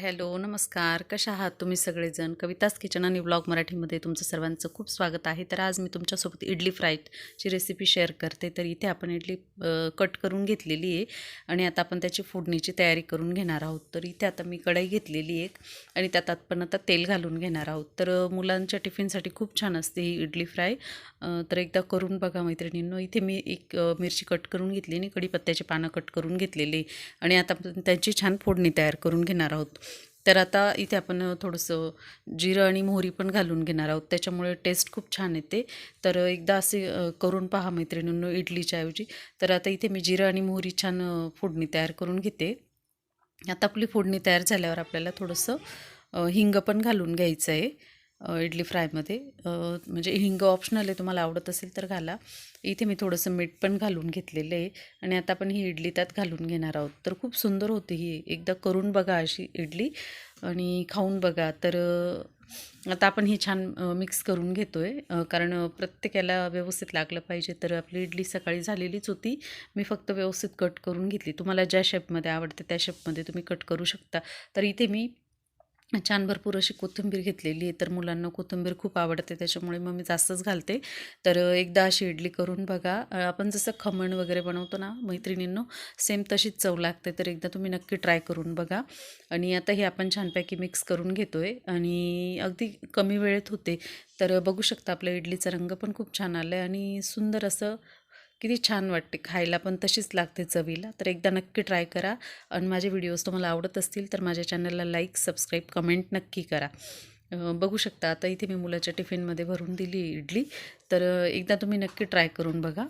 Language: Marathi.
हॅलो नमस्कार. कशा आहात तुम्ही सगळेजण? कविताच किचन आणि ब्लॉग मराठीमध्ये तुमचं सर्वांचं खूप स्वागत आहे. तर आज मी तुमच्यासोबत इडली फ्रायची रेसिपी शेअर करते. तर इथे आपण इडली कट करून घेतलेली आहे आणि आता आपण त्याची फोडणीची तयारी करून घेणार आहोत. तर इथे आता मी कढई घेतलेली एक आणि त्यात आपण आता तेल घालून घेणार आहोत. तर मुलांच्या टिफिनसाठी खूप छान असते ही इडली फ्राय. तर एकदा करून बघा मैत्रिणींनो. इथे मी एक मिरची कट करून घेतली आणि कढीपत्त्याची पानं कट करून घेतलेली. आणि आता आपण त्यांची छान फोडणी तयार करून घेणार आहोत. तर आता इथे आपण थोडंसं जिरं आणि मोहरी पण घालून घेणार आहोत. त्याच्यामुळे टेस्ट खूप छान येते. तर एकदा असे करून पहा मैत्रिणींनो इडलीच्या ऐवजी. तर आता इथे मी जिरं आणि मोहरी छान फोडणी तयार करून घेते. आता आपली फोडणी तयार झाल्यावर आपल्याला थोडंसं हिंग पण घालून घ्यायचं आहे इडली फ्रायमध्ये. म्हणजे हिंग ऑप्शनल आहे तुम्हाला आवडत असेल तर घाला. इथे मी थोडंसं मीठ पण घालून घेतलेलं आहे आणि आता आपण ही इडली त्यात घालून घेणार आहोत. तर खूप सुंदर होती ही. एकदा करून बघा अशी इडली आणि खाऊन बघा. तर आता आपण ही छान मिक्स करून घेतो आहे कारण प्रत्येकाला व्यवस्थित लागलं पाहिजे. तर आपली इडली सकाळी झालेलीच होती. मी फक्त व्यवस्थित कट करून घेतली. तुम्हाला ज्या शेपमध्ये आवडते त्या शेपमध्ये तुम्ही कट करू शकता. तर इथे मी छान भरपूर अशी कोथिंबीर घेतलेली आहे तर मुलांना कोथिंबीर खूप आवडते त्याच्यामुळे मग मी जास्तच घालते. तर एकदा अशी इडली करून बघा. आपण जसं खमण वगैरे बनवतो ना मैत्रिणींनो सेम तशीच चव लागते तर एकदा तुम्ही नक्की ट्राय करून बघा. आणि आता हे आपण छानपैकी मिक्स करून घेतो आहे आणि अगदी कमी वेळेत होते. तर बघू शकता आपल्या इडलीचा रंग पण खूप छान आला आहे आणि सुंदर असं किती छान वाटते खायला पण तशीच लागते चवीला. तर एकदा नक्की ट्राय करा आणि माझे व्हिडिओज तुम्हाला आवडत असतील तर माझ्या चॅनलला लाईक सबस्क्राईब कमेंट नक्की करा. बघू शकता आता इथे मी मुलाच्या टिफिनमध्ये भरून दिली इडली. तर एकदा तुम्ही नक्की ट्राय करून बघा.